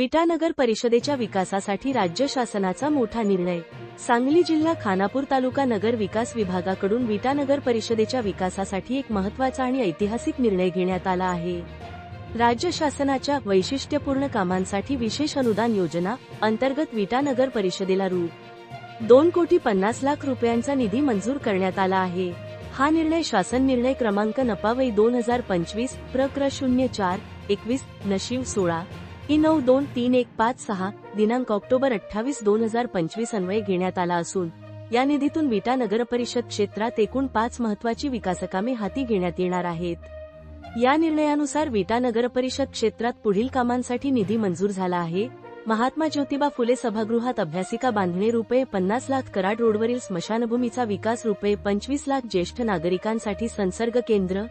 विटानगर परिषदेच्या विकासासाठी राज्य शासनाचा मोठा निर्णय. सांगली जिल्हा खानापूर तालुका नगर विकास विभागाकडून विटानगर परिषदेच्या विकासासाठी एक महत्त्वाचा आणि ऐतिहासिक निर्णय घेण्यात आला आहे. राज्य शासनाच्या वैशिष्ट्यपूर्ण कामांसाठी विशेष अनुदान योजना अंतर्गत विटानगर परिषदेला रु. दोन कोटी पन्नास लाख रुपयांचा निधी मंजूर करण्यात आला आहे. हा निर्णय शासन निर्णय क्रमांक नपावई दोन हजार पंचवीस प्रक्र शून्य चार एकवीस नशीव सोळा ही नऊ दोन तीन एक पाच सहा दिनांक ऑक्टोबर अठ्ठावीस दोन हजार पंचवीस अन्वये घेण्यात आला असून या निधीतून विटा नगर परिषद क्षेत्रात एकूण पाच महत्वाची विकासकामे हाती घेण्यात येणार आहेत. या निर्णयानुसार विटा नगर परिषद क्षेत्रात पुढील कामांसाठी निधी मंजूर झाला आहे. महात्मा ज्योतिबा फुले सभागृहात अभ्यासिका बांधणे रुपये पन्नास लाख कराड रोडवरील स्मशानभूमीचा विकास रुपये पंचवीस लाख ज्येष्ठ नागरिकांसाठी संसर्ग केंद्र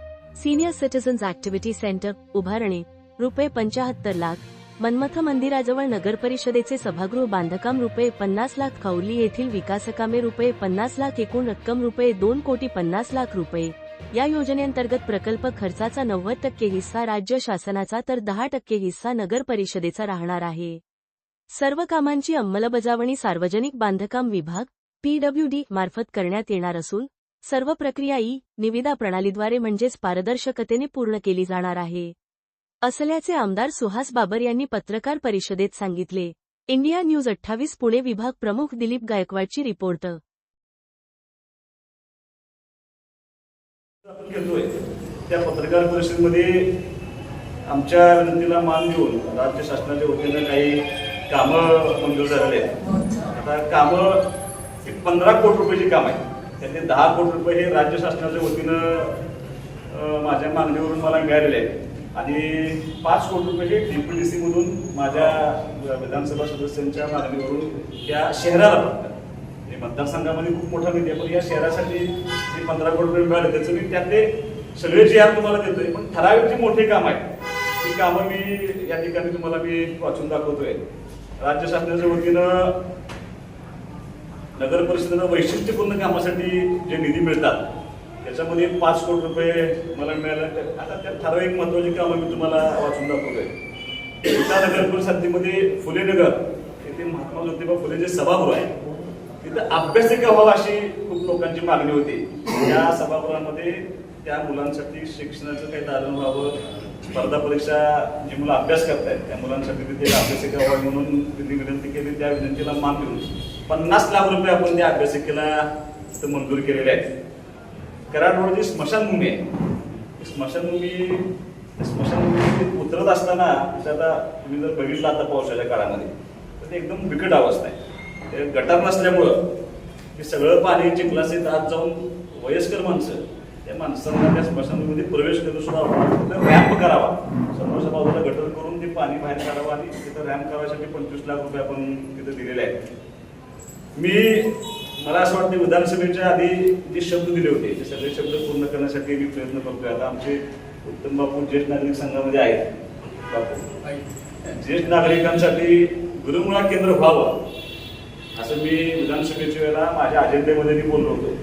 सिनियर सिटीझन्स ऍक्टिव्हिटी सेंटर उभारणे रुपये पंचाहत्तर लाख मन्मथ मंदिराजवळ नगर परिषदेचे सभागृह बांधकाम रुपये पन्नास लाख खौली येथील विकासकामे रुपये पन्नास लाख एकूण रक्कम रुपये दोन कोटी पन्नास लाख रुपये. या योजनेअंतर्गत प्रकल्प खर्चाचा नव्वद टक्के हिस्सा राज्य शासनाचा तर दहा टक्के हिस्सा नगर परिषदेचा राहणार आहे. सर्व कामांची अंमलबजावणी सार्वजनिक बांधकाम विभाग पीडब्ल्यूडी मार्फत करण्यात येणार असून सर्व प्रक्रिया ई निविदा प्रणालीद्वारे म्हणजेच पारदर्शकतेने पूर्ण केली जाणार आहे. असल्याचे आमदार सुहास बाबर यांनी पत्रकार परिषदेत सांगितले. इंडिया न्यूज अठ्ठावीस पुणे विभाग प्रमुख दिलीप गायकवाडची रिपोर्ट. त्या पत्रकार परिषदेमध्ये आमच्या विनंतीला मान देऊन राज्य शासनाच्या वतीनं काही कामं मंजूर झालेली आहेत. आता कामं एक पंधरा कोटी रुपयाची काम आहे त्यातले दहा कोटी रुपये हे राज्य शासनाच्या वतीनं माझ्या मागणीवरून मला मिळालेले आहेत. आणि पाच कोटी रुपये हे डीपीडीसी मधून माझ्या विधानसभा सदस्यांच्या मागणीवरून या शहराला फक्त हे म्हणजे मतदारसंघामध्ये खूप मोठा निधी आहे पण या शहरासाठी जे पंधरा कोटी रुपये मिळाले त्याचं मी त्यातले सगळे जे आर तुम्हाला देतोय पण ठराविक जे मोठे कामं आहे ती कामं मी या ठिकाणी तुम्हाला मी वाचून दाखवतोय. राज्य शासनाच्या वतीनं नगर परिषदेनं वैशिष्ट्यपूर्ण कामासाठी जे निधी मिळतात त्याच्यामध्ये पाच कोटी रुपये मला मिळाले. आता त्या ठराविक महत्वाची कामं मी तुम्हाला वाचून दाखवतोय. विटा नगर फुलेनगर फुले नगर येथे महात्मा ज्योतिबा फुले जे सभागृह आहे तिथं अभ्यासिका व्हावा अशी खूप लोकांची मागणी होती. या सभागृहामध्ये त्या मुलांसाठी शिक्षणाचं काही दालन व्हावं स्पर्धा परीक्षा जी मुलं अभ्यास करतायत त्या मुलांसाठी तिथे अभ्यासिक अभ्यासिका व्हावी म्हणून तिथे विनंती केली त्या विनंतीला मान देऊन पन्नास लाख रुपये आपण त्या अभ्यासिकेला मंजूर केलेले आहेत. कराड रोड जी स्मशानभूमी आहे. ती स्मशानभूमी स्मशानभूमी उतरत असताना आता तुम्ही जर बघितलं आता पावसाच्या काळामध्ये तर ते एकदम बिकट अवस्था आहे. ते गटार नसल्यामुळं ते सगळं पाणी चिखलाचे आत जाऊन वयस्कर माणसं त्या माणसांना त्या स्मशानभूमीमध्ये प्रवेश करून सुद्धा रॅम्प करावा. समोरच्या बाजूला गटर करून ते पाणी बाहेर काढावं आणि तिथं रॅम्प करायसाठी पंचवीस लाख रुपये आपण तिथं दिलेले आहेत. मी मला असं वाटतं विधानसभेच्या आधी जे शब्द दिले होते ते सगळे शब्द पूर्ण करण्यासाठी मी प्रयत्न करतोय. आता आमचे उत्तम बापू ज्येष्ठ नागरिक संघामध्ये आहेत. बापू ज्येष्ठ नागरिकांसाठी गुरुमुळा केंद्र व्हावं असं मी विधानसभेच्या वेळेला माझ्या अजेंड्यामध्ये मी बोललो होतो.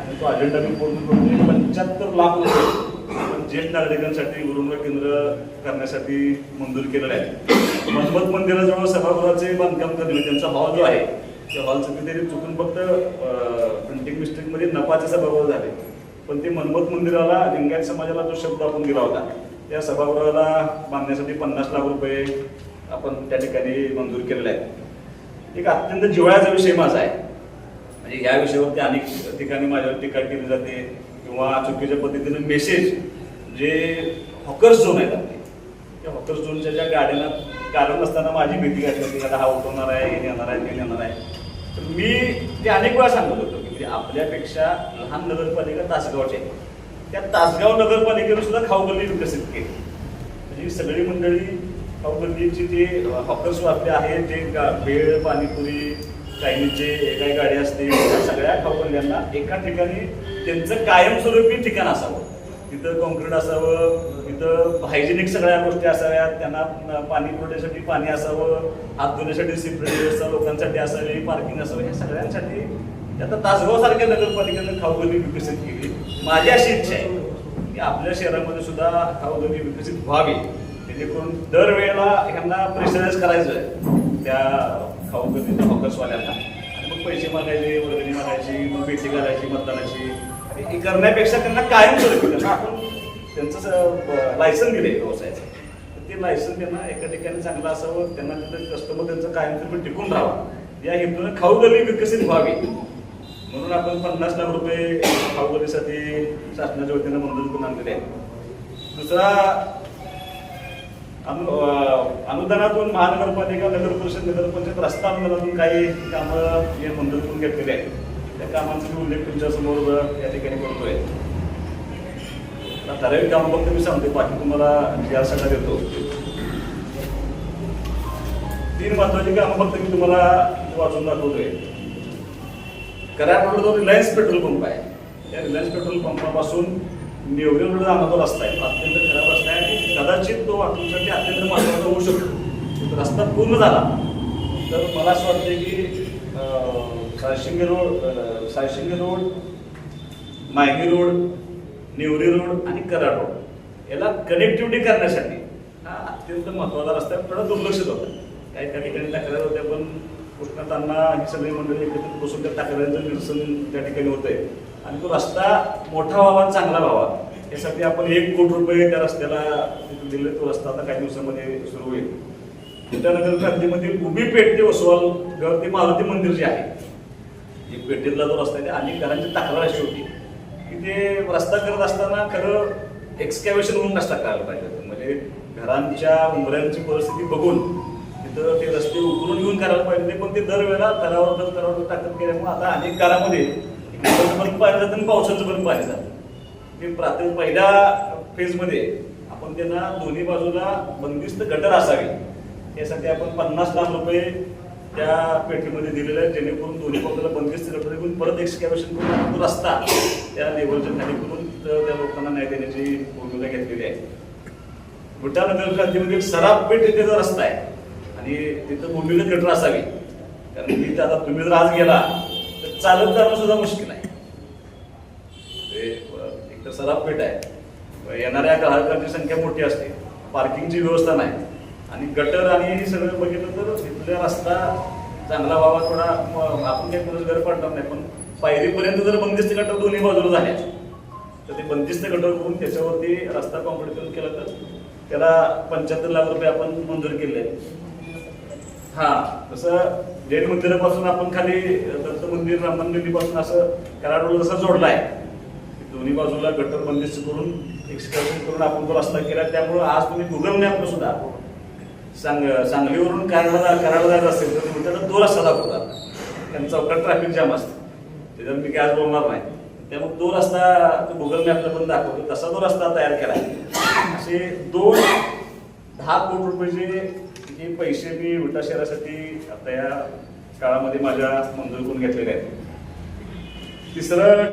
आणि तो अजेंडा मी पूर्ण करून पंच्याहत्तर लाख रुपये आपण ज्येष्ठ नागरिकांसाठी गुरुमुळा केंद्र करण्यासाठी मंजूर केलेलं आहे. मजमत मंदिराजवळ सभागृहाचे बांधकाम करणे त्यांचा भाव जो आहे त्या हॉल सेक्रेटरी चुकून फक्त प्रिंटिंग मिस्टेकमध्ये नफाचे सभागृह झाले. पण ते मनमत मंदिराला लिंगायत समाजाला जो शब्द आपण दिला होता. त्या सभागृहाला बांधण्यासाठी पन्नास लाख रुपये आपण त्या ठिकाणी मंजूर केलेले आहेत. एक अत्यंत जिव्हाळ्याचा विषय माझा आहे. म्हणजे या विषयावरती अनेक ठिकाणी माझ्यावर टीका केली जाते किंवा चुकीच्या पद्धतीने मेसेज जे हॉकर्स झोन आहेत आपले. त्या हॉकर्स झोनच्या ज्या गाड्यांना कारण नसताना माझी भीती घातली होती आता हा उठवणार आहे हे नेणार आहे ते नेणार आहे. तर मी ते अनेक वेळा सांगत होतो की म्हणजे आपल्यापेक्षा लहान नगरपालिका तासगावची आहे त्या तासगाव नगरपालिकेने सुद्धा खाऊगल्ली विकसित केली. म्हणजे सगळी मंडळी खाऊगल्लीची जे हॉकर्स आपले आहेत ते गा- भेळ पाणीपुरी चायनीजचे काही गाडी असते सगळ्या खाऊगल्ल्यांना एका ठिकाणी त्यांचं कायमस्वरूपी ठिकाण असावं. तिथं कॉन्क्रीट असावं तिथं हायजेनिक सगळ्या गोष्टी असाव्यात त्यांना पाणी पुरवठ्यासाठी पाणी असावं हात धुण्यासाठी सिपरेट व्यवस्था लोकांसाठी असावी पार्किंग असावं ह्या सगळ्यांसाठी आता तासगावसारख्या नगरपालिकेनं खाऊगल्ली विकसित केली. माझी अशी इच्छा आहे की आपल्या शहरामध्ये सुद्धा खाऊगल्ली विकसित व्हावी. जेणेकरून दरवेळेला ह्यांना प्रेशराईज करायचं आहे त्या खाऊ गल्लीच्या हॉकर्सवाल्यांना आणि मग पैसे मागायचे वर्गणी मागायची मग भेटी करायची मतदानाची. हे करण्यापेक्षा त्यांना कायम स्वरूपी ना आपण त्यांचं लायसन दिले व्यवसायाचं. तर ते लायसन त्यांना एका ठिकाणी चांगलं असावं त्यांना तिथं कस्टमर त्यांचं कायमस्वरूपी टिकून राहावं. या हेतूने खाऊगली विकसित व्हावी. म्हणून आपण पन्नास लाख रुपये खाऊगलीसाठी शासनाच्या वतीनं मंजूर करून आणलेले आहेत. दुसरा अनु अनुदानातून महानगरपालिका नगर परिषद नगरपंचायत रस्ता अनुदानातून काही कामं हे मंजूर करून घेतलेले आहेत. त्या कामांचा मी उल्लेख तुमच्यासमोर या ठिकाणी करतोय. ठराविक काम फक्त मी सांगते बाकी तुम्हाला या सगळा देतो. तीन महत्वाची कामं फक्त मी तुम्हाला वाचून दाखवतोय. कराड तो रिलायन्स पेट्रोल पंप आहे. त्या रिलायन्स पेट्रोल पंपापासून नेवरे रोड आम्हाला जो रस्ता आहे. अत्यंत खराब रस्ता आहे आणि कदाचित तो वाहतुकीसाठी अत्यंत महत्त्वाचा होऊ शकतो. रस्ता पूर्ण झाला. तर मला असं वाटतं की अं, रोड अं, road Maygi road Nevari road आणि कराड रोड. याला कनेक्टिव्हिटी करण्यासाठी हा अत्यंत महत्त्वाचा रस्ता थोडा दुर्लक्षित होता. काही त्या ठिकाणी तक्रार होत्या पण कृष्णतांना ही सगळी मंडळी एकत्रित बसून त्या तक्रारीचं निरसन त्या ठिकाणी होतंय. आणि तो रस्ता मोठा व्हावा चांगला व्हावा यासाठी आपण एक कोटी रुपये त्या रस्त्याला दिले. तो रस्ता आता काही दिवसामध्ये सुरू होईल. त्यानंतर क्रांतीमधील उभी पेठ ते वसवाल ते मारुती मंदिर जे आहे एक पेठेतला जो रस्ता आहे ते अनेक घरांची तक्रार अशी होती की ते रस्ता करत असताना खरं एक्सकॅव्हेशन होऊन रस्ता करायला पाहिजे म्हणजे घरांच्या उमऱ्यांची परिस्थिती बघून तिथं ते रस्ते उकरून घेऊन करायला पाहिजे होते. पण ते दरवेळेला तरावर दर तरावर टाकत केल्यामुळे आता अनेक घरामध्ये बर्फ पण पाणी जातं आणि पावसाचं पण पाहिलं जातं ते प्राथमिक पहिल्या फेजमध्ये आपण त्यांना दोन्ही बाजूला बंदिस्त गटर असावी यासाठी आपण पन्नास लाख रुपये त्या पेटीमध्ये दिलेलं आहे जेणेकरून दोन्ही बाजूला बंदिस्त करून परत एक्सकॅव्हेशन करून तो रस्ता त्या लेवलच्या खाली करून त्या लोकांना न्याय देण्याची भूमिका घेतलेली आहे. विठानगर क्रांतीमध्ये सराफ पेठ त्याचा रस्ता आहे आणि तिथं भूमिगत गटर असावी कारण तिथे आता तुम्ही जर आज गेला तर चालत जाणं सुद्धा मुश्किल आहे. म्हणजे, एक तर सराफ पेठ आहे येणाऱ्या ग्राहकांची संख्या मोठी असते पार्किंगची व्यवस्था नाही आणि गटर आणि हे सगळं बघितलं तर तिथला रस्ता चांगला व्हावा थोडा आपण काही कोणाच घर पडणार नाही पण पायरीपर्यंत जर बंदिस्त गटर दोन्ही बाजूला झाले तर ते बंदिस्त गटर करून त्याच्यावरती रस्ता कॉम्पिटिशन केलं तर त्याला पंच्याहत्तर लाख रुपये आपण मंजूर केले. आहेत हा तसं जैन मंदिरापासून आपण खाली दत्त मंदिर राम मंदिरपासून असं कराडोला जसा जोडला आहे दोन्ही बाजूला गटर बंदिस्त करून एक्सकर्शन करून आपण तो रस्ता केला त्यामुळे आज तुम्ही गुगल मॅपला सुद्धा सांग सांगलीवरून कराडला कराडला जायचं असेल तर तुम्ही त्याला तो रस्ता दाखवतात कारण चौकात ट्रॅफिक जाम असतं. त्याच्यात मी काय आज बोलणार नाही त्यामुळे तो रस्ता गुगल मॅपला पण दाखवतो. तसा तो रस्ता तयार केला आहे असे दोन दहा कोटी रुपयाचे जे पैसे मी विटा शहरासाठी आता या काळामध्ये माझ्या मंजूर करून घेतलेले आहेत. तिसरं